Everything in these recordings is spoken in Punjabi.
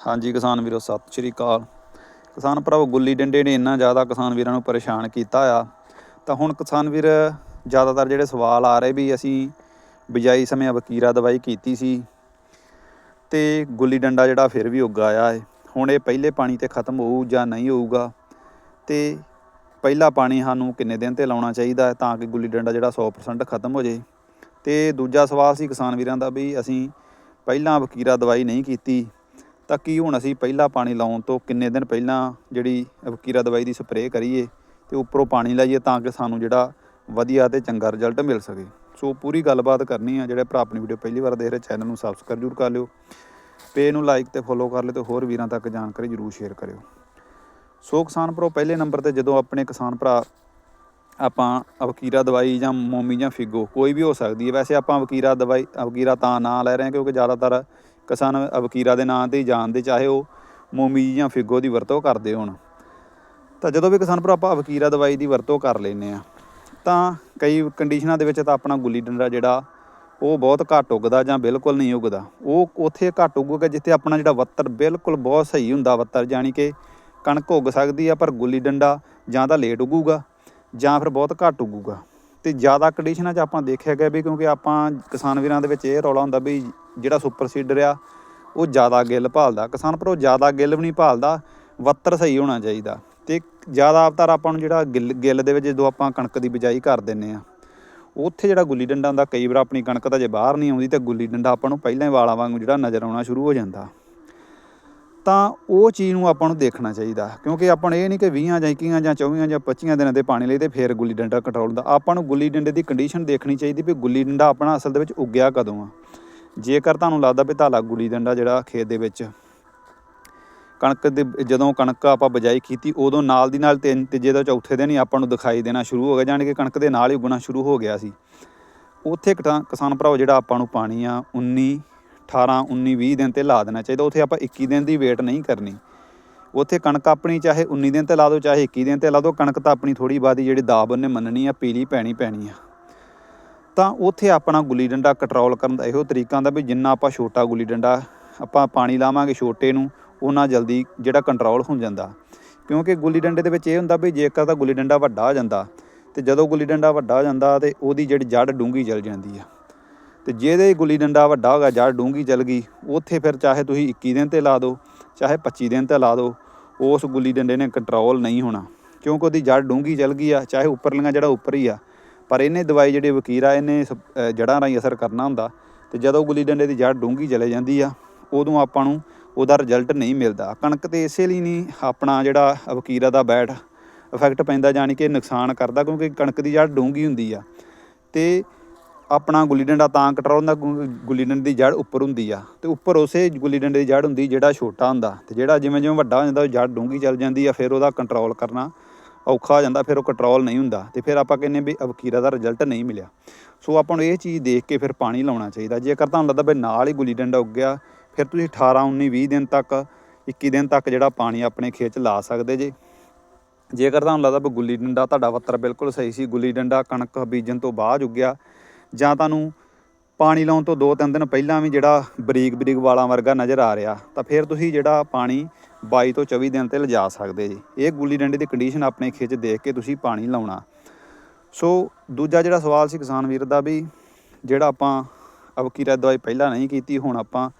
ਹਾਂਜੀ ਕਿਸਾਨ ਵੀਰੋ, ਸਤਿ ਸ਼੍ਰੀ ਅਕਾਲ। ਕਿਸਾਨ ਭਰਾਵੋ, ਗੁੱਲੀ ਡੰਡੇ ਨੇ ਇੰਨਾ ਜ਼ਿਆਦਾ ਕਿਸਾਨ ਵੀਰਾਂ ਨੂੰ ਪਰੇਸ਼ਾਨ ਕੀਤਾ ਆ। ਤਾਂ ਹੁਣ ਕਿਸਾਨ ਵੀਰ ਜ਼ਿਆਦਾਤਰ ਜਿਹੜੇ ਸਵਾਲ ਆ ਰਹੇ ਵੀ ਅਸੀਂ ਬਿਜਾਈ ਸਮੇਂ ਵਕੀਰਾ ਦਵਾਈ ਕੀਤੀ ਸੀ ਤੇ ਗੁੱਲੀ ਡੰਡਾ ਜਿਹੜਾ ਫਿਰ ਵੀ ਉੱਗ ਆਇਆ ਹੈ ਹੁਣ ਇਹ ਪਹਿਲੇ ਪਾਣੀ ਤੇ ਖਤਮ ਹੋਊ ਜਾਂ ਨਹੀਂ ਹੋਊਗਾ ਤੇ ਪਹਿਲਾ ਪਾਣੀ ਸਾਨੂੰ ਕਿੰਨੇ ਦਿਨ ਤੇ ਲਾਉਣਾ ਚਾਹੀਦਾ ਤਾਂ ਕਿ ਗੁੱਲੀ ਡੰਡਾ ਜਿਹੜਾ 100% ਖਤਮ ਹੋ ਜੇ। ਤੇ ਦੂਜਾ ਸਵਾਲ ਸੀ ਕਿਸਾਨ ਵੀਰਾਂ ਦਾ ਵੀ ਅਸੀਂ ਪਹਿਲਾਂ ਵਕੀਰਾ ਦਵਾਈ ਨਹੀਂ ਕੀਤੀ। ਤਾਂ ਕੀ ਹੁਣ ਅਸੀਂ ਪਹਿਲਾਂ ਪਾਣੀ ਲਾਉਣ ਤੋਂ ਕਿੰਨੇ ਦਿਨ ਪਹਿਲਾਂ ਜਿਹੜੀ ਵਕੀਰਾ ਦਵਾਈ ਦੀ ਸਪਰੇਅ ਕਰੀਏ ਤੇ ਉੱਪਰੋਂ ਪਾਣੀ ਲਾਈਏ ਤਾਂ ਕਿ ਸਾਨੂੰ ਜਿਹੜਾ ਵਧੀਆ ਤੇ ਚੰਗਾ ਰਿਜ਼ਲਟ ਮਿਲ ਸਕੇ। ਸੋ ਪੂਰੀ ਗੱਲਬਾਤ ਕਰਨੀ ਆ, ਜਿਹੜੇ ਭਰਾ ਆਪਣੀ ਵੀਡੀਓ ਪਹਿਲੀ ਵਾਰ ਦੇਖ ਰਹੇ ਚੈਨਲ ਨੂੰ ਸਬਸਕ੍ਰਾਈਬ ਜ਼ਰੂਰ ਕਰ ਲਿਓ। ਪੇਜ ਨੂੰ ਲਾਈਕ ਤੇ ਫੋਲੋ ਕਰ ਲਿਓ ਤੇ ਹੋਰ ਵੀਰਾਂ ਤੱਕ ਜਾਣਕਾਰੀ ਜ਼ਰੂਰ ਸ਼ੇਅਰ ਕਰਿਓ। ਸੋ ਕਿਸਾਨ ਭਰਾ ਪਹਿਲੇ ਨੰਬਰ ਤੇ ਜਦੋਂ ਆਪਣੇ ਕਿਸਾਨ ਭਰਾ ਆਪਾਂ ਵਕੀਰਾ ਦਵਾਈ ਜਾਂ ਮੋਮੀ ਜਾਂ ਫਿਗੋ ਕੋਈ ਵੀ ਹੋ ਸਕਦੀ ਹੈ। ਵੈਸੇ ਆਪਾਂ ਵਕੀਰਾ ਦਵਾਈ, ਵਕੀਰਾ ਤਾਂ ਨਾਂ ਲੈ ਰਹੇ ਹਾਂ ਕਿਉਂਕਿ ਜ਼ਿਆਦਾਤਰ ਕਿਸਾਨ ਵਕੀਰਾ ਦੇ ਨਾਂ ਤੇ ਹੀ ਜਾਣਦੇ ਚਾਹੇ ਉਹ ਮੋਮੀ ਜਾਂ ਫਿਗੋ ਦੀ ਵਰਤੋਂ ਕਰਦੇ ਹੋਣ। ਤਾਂ ਜਦੋਂ ਵੀ ਕਿਸਾਨ ਭਰਾ ਆਪਾਂ ਵਕੀਰਾ ਦਵਾਈ ਦੀ ਵਰਤੋਂ ਕਰ ਲੈਨੇ ਆ ਤਾਂ ਕਈ ਕੰਡੀਸ਼ਨਾਂ ਦੇ ਵਿੱਚ ਤਾਂ ਆਪਣਾ ਗੁੱਲੀ ਡੰਡਾ ਜਿਹੜਾ, ਉਹ ਬਹੁਤ ਘੱਟ ਉੱਗਦਾ ਜਾਂ ਬਿਲਕੁਲ ਨਹੀਂ ਉੱਗਦਾ। ਉਹ ਉੱਥੇ ਘੱਟ ਉੱਗੂਗਾ ਜਿੱਥੇ ਆਪਣਾ ਜਿਹੜਾ ਵੱਤਰ ਬਿਲਕੁਲ ਬਹੁਤ ਸਹੀ ਹੁੰਦਾ ਵੱਤਰ ਜਾਣੀ ਕਿ ਕਣਕ ਉੱਗ ਸਕਦੀ ਆ ਪਰ ਗੁੱਲੀ ਡੰਡਾ ਜਾਂ ਤਾਂ ਲੇਟ ਉੱਗੂਗਾ ਜਾਂ ਫਿਰ ਬਹੁਤ ਘੱਟ ਉੱਗੂਗਾ। ਤੇ ਜ਼ਿਆਦਾ ਕੰਡੀਸ਼ਨਾਂ 'ਚ ਆਪਾਂ ਦੇਖਿਆ ਗਿਆ ਵੀ ਕਿਉਂਕਿ ਆਪਾਂ ਕਿਸਾਨ ਵੀਰਾਂ ਦੇ ਵਿੱਚ ਇਹ ਰੌਲਾ ਹੁੰਦਾ ਵੀ ਜਿਹੜਾ ਸੁਪਰ ਸੀਡਰ ਆ, ਉਹ ਜ਼ਿਆਦਾ ਗਿੱਲ ਭਾਲਦਾ। ਕਿਸਾਨ ਪਰ ਉਹ ਜ਼ਿਆਦਾ ਗਿੱਲ ਵੀ ਨਹੀਂ ਭਾਲਦਾ, ਵੱਤਰ ਸਹੀ ਹੋਣਾ ਚਾਹੀਦਾ। ਤੇ ਜ਼ਿਆਦਾ ਅਵਤਾਰ ਆਪਾਂ ਨੂੰ ਜਿਹੜਾ ਗਿੱਲ ਗਿੱਲ ਦੇ ਵਿੱਚ ਜਦੋਂ ਆਪਾਂ ਕਣਕ ਦੀ ਬਿਜਾਈ ਕਰ ਦਿੰਨੇ ਆ, ਉੱਥੇ ਜਿਹੜਾ ਗੁੱਲੀ ਡੰਡਾ ਹੁੰਦਾ, ਕਈ ਵਾਰ ਆਪਣੀ ਕਣਕ ਤਾਂ ਜੇ ਬਾਹਰ ਨਹੀਂ ਆਉਂਦੀ ਤੇ ਗੁੱਲੀ ਡੰਡਾ ਆਪਾਂ ਨੂੰ ਪਹਿਲਾਂ ਹੀ ਵਾਲਾਂ ਵਾਂਗੂ ਜਿਹੜਾ ਨਜ਼ਰ ਆਉਣਾ ਸ਼ੁਰੂ ਹੋ ਜਾਂਦਾ। ਤਾਂ ਉਹ ਚੀਜ਼ ਨੂੰ ਆਪਾਂ ਨੂੰ ਦੇਖਣਾ ਚਾਹੀਦਾ। ਕਿਉਂਕਿ ਆਪਾਂ ਇਹ ਨਹੀਂ ਕਿ 20 ਜਾਂ 21 ਜਾਂ 24 ਜਾਂ 25 ਦਿਨਾਂ ਦੇ ਪਾਣੀ ਲਈ ਤੇ ਫੇਰ ਗੁੱਲੀ ਡੰਡਾ ਕੰਟਰੋਲ ਦਾ ਆਪਾਂ ਨੂੰ ਗੁੱਲੀ ਡੰਡੇ ਦੀ ਕੰਡੀਸ਼ਨ ਦੇਖਣੀ ਚਾਹੀਦੀ ਵੀ ਗੁੱਲੀ ਡੰਡਾ ਆਪਣਾ ਅਸਲ ਦੇ ਵਿੱਚ ਉੱਗਿਆ ਕਦੋਂ ਆ। ਜੇਕਰ ਤੁਹਾਨੂੰ ਲੱਗਦਾ ਵੀ ਧਾਲਾ ਗੁੱਲੀ ਡੰਡਾ ਜਿਹੜਾ ਖੇਤ ਦੇ ਵਿੱਚ ਕਣਕ ਦੇ ਜਦੋਂ ਕਣਕ ਆਪਾਂ ਬਜਾਈ ਕੀਤੀ, ਉਦੋਂ ਨਾਲ ਦੀ ਨਾਲ ਤਿੰਨ, ਤੀਜੇ ਦਾ ਚੌਥੇ ਦਿਨ ਹੀ ਆਪਾਂ ਨੂੰ ਦਿਖਾਈ ਦੇਣਾ ਸ਼ੁਰੂ ਹੋ ਗਿਆ, ਜਾਣੀ ਕਿ ਕਣਕ ਦੇ ਨਾਲ ਹੀ ਉਗਣਾ ਸ਼ੁਰੂ ਹੋ ਗਿਆ ਸੀ। ਉੱਥੇ ਕਿਤਾ- ਕਿਸਾਨ ਭਰਾਓ ਜਿਹੜਾ ਆਪਾਂ ਨੂੰ ਪਾਣੀ ਆ 19 18 19 20 ਦਿਨ ਤੇ ਲਾ ਦੇਣਾ ਚਾਹੀਦਾ। ਉੱਥੇ ਆਪਾਂ 21 ਦਿਨ ਦੀ ਵੇਟ ਨਹੀਂ ਕਰਨੀ। ਉੱਥੇ ਕਣਕ ਆਪਣੀ ਚਾਹੇ 19 ਦਿਨ ਤੇ ਲਾ ਦਿਓ, ਚਾਹੇ 21 ਦਿਨ ਤੇ ਲਾ ਦਿਓ, ਕਣਕ ਤਾਂ ਆਪਣੀ ਥੋੜੀ ਬਾਦੀ ਜਿਹੜੀ ਦਾਬ ਉਹਨੇ ਮੰਨਣੀ ਆ, ਪੀਲੀ ਪੈਣੀ ਪੈਣੀ ਆ। ਤਾਂ ਉੱਥੇ ਆਪਣਾ ਗੁੱਲੀ ਡੰਡਾ ਕੰਟਰੋਲ ਕਰਨ ਦਾ ਇਹੋ ਤਰੀਕਾ ਹੁੰਦਾ ਵੀ ਜਿੰਨਾ ਆਪਾਂ ਛੋਟਾ ਗੁੱਲੀ ਡੰਡਾ ਆਪਾਂ ਪਾਣੀ ਲਾਵਾਂਗੇ ਛੋਟੇ ਨੂੰ ਉਹਨਾਂ ਜਲਦੀ ਜਿਹੜਾ ਕੰਟਰੋਲ ਹੋ ਜਾਂਦਾ। ਕਿਉਂਕਿ ਗੁੱਲੀ ਡੰਡੇ ਦੇ ਵਿੱਚ ਇਹ ਹੁੰਦਾ ਵੀ ਜੇਕਰ ਤਾਂ ਗੁੱਲੀ ਡੰਡਾ ਵੱਡਾ ਹੋ ਜਾਂਦਾ ਤੇ ਜਦੋਂ ਗੁੱਲੀ ਡੰਡਾ ਵੱਡਾ ਹੋ ਜਾਂਦਾ ਤੇ ਉਹਦੀ ਜਿਹੜੀ ਜੜ ਡੂੰਗੀ ਜਲ ਜਾਂਦੀ ਆ। ਤੇ ਜਿਹਦੇ ਗੁੱਲੀ ਡੰਡਾ ਵੱਡਾ ਹੋ ਗਿਆ, ਜੜ ਡੂੰਗੀ ਚਲ ਗਈ, ਉੱਥੇ ਫਿਰ ਚਾਹੇ ਤੁਸੀਂ 21 ਦਿਨ ਤੇ ਲਾ ਦਿਓ, ਚਾਹੇ 25 ਦਿਨ ਤੇ ਲਾ ਦਿਓ, ਉਸ ਗੁੱਲੀ ਡੰਡੇ ਨੇ ਕੰਟਰੋਲ ਨਹੀਂ ਹੋਣਾ। ਕਿਉਂਕਿ ਉਹਦੀ ਜੜ ਡੂੰਗੀ ਚਲ ਗਈ ਆ, ਚਾਹੇ ਉੱਪਰਲੀਆਂ ਜਿਹੜਾ ਉੱਪਰ ਹੀ ਆ, ਪਰ ਇਹਨੇ ਦਵਾਈ ਜਿਹੜੀ ਵਕੀਰਾ ਇਹਨੇ ਸ- ਜੜ੍ਹਾਂ ਰਾਹੀਂ ਅਸਰ ਕਰਨਾ ਹੁੰਦਾ। ਤੇ ਜਦੋਂ ਗੁੱਲੀ ਡੰਡੇ ਦੀ ਜੜ ਡੂੰਗੀ ਚਲੇ ਜਾਂਦੀ ਆ, ਉਦੋਂ ਆਪਾਂ ਨੂੰ ਉਹਦਾ ਰਿਜ਼ਲਟ ਨਹੀਂ ਮਿਲਦਾ। ਕਣਕ ਤੇ ਇਸੇ ਲਈ ਨਹੀਂ ਆਪਣਾ ਜਿਹੜਾ ਵਕੀਰਾ ਦਾ ਬੈਡ ਇਫੈਕਟ ਪੈਂਦਾ, ਜਾਣੀ ਕਿ ਨੁਕਸਾਨ ਕਰਦਾ, ਕਿਉਂਕਿ ਕਣਕ ਦੀ ਜੜ ਡੂੰਗੀ ਹੁੰਦੀ ਆ। ਤੇ ਆਪਣਾ ਗੁੱਲੀ ਡੰਡਾ ਤਾਂ ਕੰਟਰੋਲ ਹੁੰਦਾ ਕਿਉਂਕਿ ਗੁੱਲੀ ਡੰਡੇ ਦੀ ਜੜ ਉੱਪਰ ਹੁੰਦੀ ਆ। ਤੇ ਉੱਪਰ ਉਸੇ ਗੁੱਲੀ ਡੰਡੇ ਦੀ ਜੜ ਹੁੰਦੀ, ਜਿਹੜਾ ਛੋਟਾ ਹੁੰਦਾ। ਤੇ ਜਿਹੜਾ ਜਿਵੇਂ ਜਿਵੇਂ ਵੱਡਾ ਹੋ ਜਾਂਦਾ, ਉਹ ਜੜ ਡੂੰਗੀ ਚੱਲ ਜਾਂਦੀ ਆ, ਫਿਰ ਉਹਦਾ ਕੰਟਰੋਲ ਕਰਨਾ ਔਖਾ ਹੋ ਜਾਂਦਾ, ਫਿਰ ਉਹ ਕੰਟਰੋਲ ਨਹੀਂ ਹੁੰਦਾ। ਤੇ ਫਿਰ ਆਪਾਂ ਕਹਿੰਨੇ ਵੀ ਵਕੀਰਾ ਦਾ ਰਿਜ਼ਲਟ ਨਹੀਂ ਮਿਲਿਆ। ਸੋ ਆਪਾਂ ਨੂੰ ਇਹ ਚੀਜ਼ ਦੇਖ ਕੇ ਫਿਰ ਪਾਣੀ ਲਾਉਣਾ ਚਾਹੀਦਾ। ਜੇਕਰ ਤੁਹਾਨੂੰ ਲੱਗਦਾ ਵੀ ਨਾਲ ਹੀ ਗੁੱਲੀ ਡੰਡਾ ਉੱਗ ਗਿਆ, ਫਿਰ ਤੁਸੀਂ 18 19 20 ਦਿਨ ਤੱਕ 21 ਦਿਨ ਤੱਕ ਜਿਹੜਾ ਪਾਣੀ ਆਪਣੇ ਖੇਤ 'ਚ ਲਾ ਸਕਦੇ ਜੇ। ਜੇਕਰ ਤੁਹਾਨੂੰ ਲੱਗਦਾ ਵੀ ਗੁੱਲੀ ਡੰਡਾ ਤੁਹਾਡਾ ਵੱਤਰ ਬਿਲਕੁਲ ਸਹੀ ਸੀ, ਗੁੱਲੀ ਡੰਡਾ ਕਣਕ ਬੀਜਣ ਤੋਂ ਬਾਅਦ ਉੱਗਿਆ ਜਾਂ ਤੁਹਾਨੂੰ ਪਾਣੀ ਲਾਉਣ ਤੋਂ 2-3 ਦਿਨ ਪਹਿਲਾਂ ਵੀ ਜਿਹੜਾ ਬਰੀਕ ਬਰੀਕ ਵਾਲਾਂ ਵਰਗਾ ਨਜ਼ਰ ਆ ਰਿਹਾ, ਤਾਂ ਫਿਰ ਤੁਸੀਂ ਜਿਹੜਾ ਪਾਣੀ 22 ਤੋਂ 24 ਦਿਨ ਤੇ ਲਿਜਾ ਸਕਦੇ ਜੀ। ਇਹ ਗੁੱਲੀ ਡੰਡੇ ਦੀ ਕੰਡੀਸ਼ਨ ਆਪਣੇ ਖੇਤ ਦੇਖ ਕੇ ਤੁਸੀਂ ਪਾਣੀ ਲਾਉਣਾ। ਸੋ ਦੂਜਾ ਜਿਹੜਾ ਸਵਾਲ ਸੀ ਕਿਸਾਨ ਵੀਰ ਦਾ ਵੀ, ਜਿਹੜਾ ਆਪਾਂ ਅਵਕੀਰਾ ਦਵਾਈ ਪਹਿਲਾਂ ਨਹੀਂ ਕੀਤੀ, ਹੁਣ ਆਪਾਂ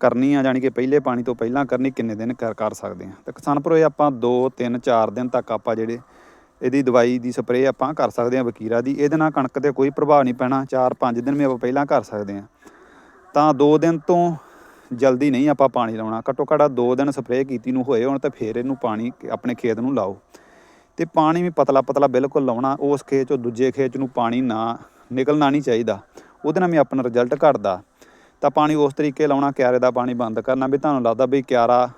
ਕਰਨੀ ਆ, ਜਾਣੀ ਕਿ ਪਹਿਲੇ ਪਾਣੀ ਤੋਂ ਪਹਿਲਾਂ ਕਰਨੀ, ਕਿੰਨੇ ਦਿਨ ਕਰ ਕਰ ਸਕਦੇ ਆ। ਤਾਂ ਕਿਸਾਨ ਭਰੋ ਆਪਾਂ 2 3 4 ਦਿਨ ਤੱਕ ਆਪਾਂ ਜਿਹੜੇ ਇਹਦੀ ਦਵਾਈ ਦੀ ਸਪਰੇਅ ਆਪਾਂ ਕਰ ਸਕਦੇ ਹਾਂ ਵਕੀਰਾ ਦੀ। ਇਹਦੇ ਨਾਲ ਕਣਕ ਤੇ ਕੋਈ ਪ੍ਰਭਾਵ ਨਹੀਂ ਪੈਣਾ। 4-5 ਦਿਨ ਵੀ ਆਪਾਂ ਪਹਿਲਾਂ ਕਰ ਸਕਦੇ ਹਾਂ। ਤਾਂ 2 ਦਿਨ ਤੋਂ ਜਲਦੀ ਨਹੀਂ ਆਪਾਂ ਪਾਣੀ ਲਾਉਣਾ। ਘੱਟੋ ਘੱਟ 2 ਦਿਨ ਸਪਰੇਅ ਕੀਤੀ ਨੂੰ ਹੋਏ ਹੁਣ ਤਾਂ ਫੇਰ ਇਹਨੂੰ ਪਾਣੀ ਆਪਣੇ ਖੇਤ ਨੂੰ ਲਾਓ। ਤੇ ਪਾਣੀ ਵੀ ਪਤਲਾ ਪਤਲਾ ਬਿਲਕੁਲ ਲਾਉਣਾ। ਉਸ ਖੇਤ ਚੋਂ ਦੂਜੇ ਖੇਤ ਨੂੰ ਪਾਣੀ ਨਾ ਨਿਕਲਣਾ ਨਹੀਂ ਚਾਹੀਦਾ। ਉਹਦੇ ਨਾਲ ਵੀ ਆਪਣਾ ਰਿਜ਼ਲਟ ਘਟਦਾ। ਤਾਂ ਪਾਣੀ ਉਸ ਤਰੀਕੇ ਲਾਉਣਾ। ਕਿਆਰੇ ਦਾ ਪਾਣੀ ਬੰਦ ਕਰਨਾ। ਵੀ ਤੁਹਾਨੂੰ ਲੱਗਦਾ ਵੀ ਕਿਆਰਾ,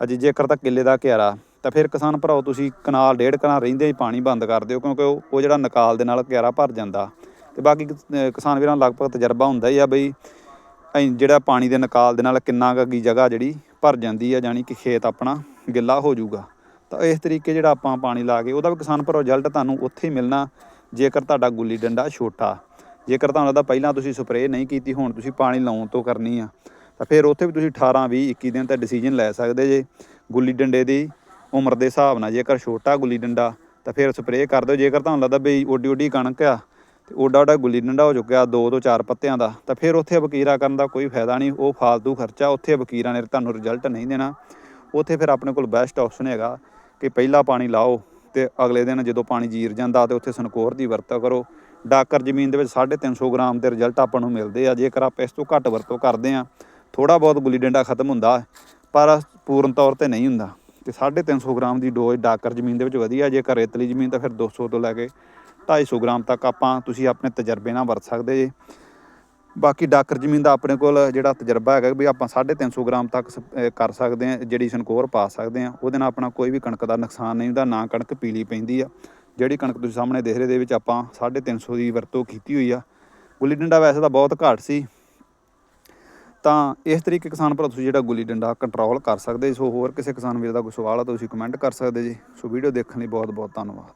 ਅਜੇ ਜੇਕਰ ਤਾਂ ਕਿੱਲੇ ਦਾ ਕਿਆਰਾ ਤਾਂ ਫਿਰ ਕਿਸਾਨ ਭਰਾਓ, ਤੁਸੀਂ ਕਨਾਲ, ਡੇਢ ਕਨਾਲ ਰਹਿੰਦੇ ਹੀ ਪਾਣੀ ਬੰਦ ਕਰ ਦਿਓ, ਕਿਉਂਕਿ ਉਹ ਉਹ ਜਿਹੜਾ ਨਕਾਲ ਦੇ ਨਾਲ ਕਿਆਰਾ ਭਰ ਜਾਂਦਾ। ਤੇ ਬਾਕੀ ਕਿਸਾਨ ਵੀਰਾਂ ਨੂੰ ਲਗਭਗ ਤਜਰਬਾ ਹੁੰਦਾ ਹੀ ਆ ਬਈ ਜਿਹੜਾ ਪਾਣੀ ਦੇ ਨਕਾਲ ਦੇ ਨਾਲ ਕਿੰਨਾ ਕੁ ਅੱਗੀ ਜਗ੍ਹਾ ਜਿਹੜੀ ਭਰ ਜਾਂਦੀ ਆ, ਜਾਣੀ ਕਿ ਖੇਤ ਆਪਣਾ ਗਿੱਲਾ ਹੋ ਜਾਊਗਾ। ਤਾਂ ਇਸ ਤਰੀਕੇ ਜਿਹੜਾ ਆਪਾਂ ਪਾਣੀ ਲਾ ਕੇ, ਉਹਦਾ ਵੀ ਕਿਸਾਨ ਭਰਾਓ ਰਿਜ਼ਲਟ ਤੁਹਾਨੂੰ ਉੱਥੇ ਹੀ ਮਿਲਣਾ, ਜੇਕਰ ਤੁਹਾਡਾ ਗੁੱਲੀ ਡੰਡਾ ਛੋਟਾ। ਜੇਕਰ ਤੁਹਾਨੂੰ ਲੱਗਦਾ ਪਹਿਲਾਂ ਤੁਸੀਂ ਸਪਰੇਅ ਨਹੀਂ ਕੀਤੀ, ਹੁਣ ਤੁਸੀਂ ਪਾਣੀ ਲਾਉਣ ਤੋਂ ਕਰਨੀ ਆ। ਤਾਂ ਫਿਰ ਉੱਥੇ ਵੀ ਤੁਸੀਂ 18 20 21 ਦਿਨ ਤੇ ਡਿਸੀਜਨ ਲੈ ਸਕਦੇ ਜੇ, ਗੁੱਲੀ ਡੰਡੇ ਦੀ ਉਮਰ ਦੇ ਹਿਸਾਬ ਨਾਲ ਜੇਕਰ ਛੋਟਾ ਗੁੱਲੀ ਡੰਡਾ ਤਾਂ ਫਿਰ ਸਪਰੇਅ ਕਰ ਦਿਓ। ਜੇਕਰ ਤੁਹਾਨੂੰ ਲੱਗਦਾ ਬਈ ਓਡੀ ਓਡੀ ਕਣਕ ਆ ਤੇ ਓਡਾ ਓਡਾ ਗੁੱਲੀ ਡੰਡਾ ਹੋ ਚੁੱਕਿਆ ਦੋ ਤੋਂ ਚਾਰ ਪੱਤਿਆਂ ਦਾ, ਤਾਂ ਫਿਰ ਉੱਥੇ ਵਕੀਰਾ ਕਰਨ ਦਾ ਕੋਈ ਫਾਇਦਾ ਨਹੀਂ। ਉਹ ਫਾਲਤੂ ਖਰਚਾ ਉੱਥੇ ਵਕੀਰਾਂ ਨੇ ਤੁਹਾਨੂੰ ਰਿਜ਼ਲਟ ਨਹੀਂ ਦੇਣਾ। ਉੱਥੇ ਫਿਰ ਆਪਣੇ ਕੋਲ ਬੈਸਟ ਆਪਸ਼ਨ ਹੈਗਾ ਕਿ ਪਹਿਲਾ ਪਾਣੀ ਲਾਓ ਤੇ ਅਗਲੇ ਦਿਨ ਜਦੋਂ ਪਾਣੀ ਜੀਰ ਜਾਂਦਾ ਤੇ ਉੱਥੇ ਸਨਕੋਰ ਦੀ ਵਰਤੋਂ ਕਰੋ। ਡਾਕਰ ਜ਼ਮੀਨ ਦੇ ਵਿੱਚ 350 ਗ੍ਰਾਮ ਦੇ ਰਿਜ਼ਲਟ ਆਪਾਂ ਨੂੰ ਮਿਲਦੇ ਆ। ਜੇਕਰ ਆਪਾਂ ਇਸ ਤੋਂ ਘੱਟ ਵਰਤੋਂ ਕਰਦੇ ਆ ਥੋੜਾ ਬਹੁਤ ਗੁੱਲੀ ਡੰਡਾ ਖਤਮ ਹੁੰਦਾ, ਪਰ ਪੂਰਨ ਤੌਰ ਤੇ ਨਹੀਂ ਹੁੰਦਾ। ਤੇ 350 ਗ੍ਰਾਮ ਦੀ ਡੋਜ਼ ਡਾਕਰ ਜ਼ਮੀਨ ਦੇ ਵਿੱਚ ਵਧੀਆ ਜੇਕਰ ਰੇਤਲੀ ਜ਼ਮੀਨ ਤਾਂ ਫਿਰ 200 ਤੋਂ ਲੈ ਕੇ 250 ਗ੍ਰਾਮ ਤੱਕ ਆਪਾਂ ਤੁਸੀਂ ਆਪਣੇ ਤਜਰਬੇ ਨਾਲ ਵਰਤ ਸਕਦੇ ਜੇ। ਬਾਕੀ ਡਾਕਰ ਜ਼ਮੀਨ ਦਾ ਆਪਣੇ ਕੋਲ ਜਿਹੜਾ ਤਜਰਬਾ ਹੈਗਾ ਵੀ ਆਪਾਂ 350 ਗ੍ਰਾਮ ਤੱਕ ਸ- ਕਰ ਸਕਦੇ ਆ ਜਿਹੜੀ ਸਨਕੋਰ ਪਾ ਸਕਦੇ ਆ ਉਹਦੇ ਨਾਲ ਆਪਣਾ ਕੋਈ ਵੀ ਕਣਕ ਦਾ ਨੁਕਸਾਨ ਨਹੀਂ ਹੁੰਦਾ, ਨਾ ਕਣਕ ਪੀਲੀ ਪੈਂਦੀ ਆ। ਜਿਹੜੀ ਕਣਕ ਤੁਸੀਂ ਸਾਹਮਣੇ ਦੇਖ ਰਹੇ ਦੇ ਵਿੱਚ ਆਪਾਂ 350 ਦੀ ਵਰਤੋਂ ਕੀਤੀ ਹੋਈ ਆ। ਗੁੱਲੀ ਡੰਡਾ ਵੈਸੇ ਤਾਂ ਬਹੁਤ ਘੱਟ ਸੀ ਤਾਂ ਇਸ ਤਰੀਕੇ ਕਿਸਾਨ ਭਰਾ ਤੁਸੀਂ ਜਿਹੜਾ ਗੁੱਲੀ ਡੰਡਾ ਕੰਟਰੋਲ ਕਰ ਸਕਦੇ ਸੋ ਹੋਰ ਕਿਸੇ ਕਿਸਾਨ ਵੀਰ ਦਾ ਕੋਈ ਸਵਾਲ ਆ ਤਾਂ ਤੁਸੀਂ ਕਮੈਂਟ ਕਰ ਸਕਦੇ ਜੀ। ਸੋ ਵੀਡੀਓ ਦੇਖਣ ਲਈ ਬਹੁਤ ਬਹੁਤ ਧੰਨਵਾਦ।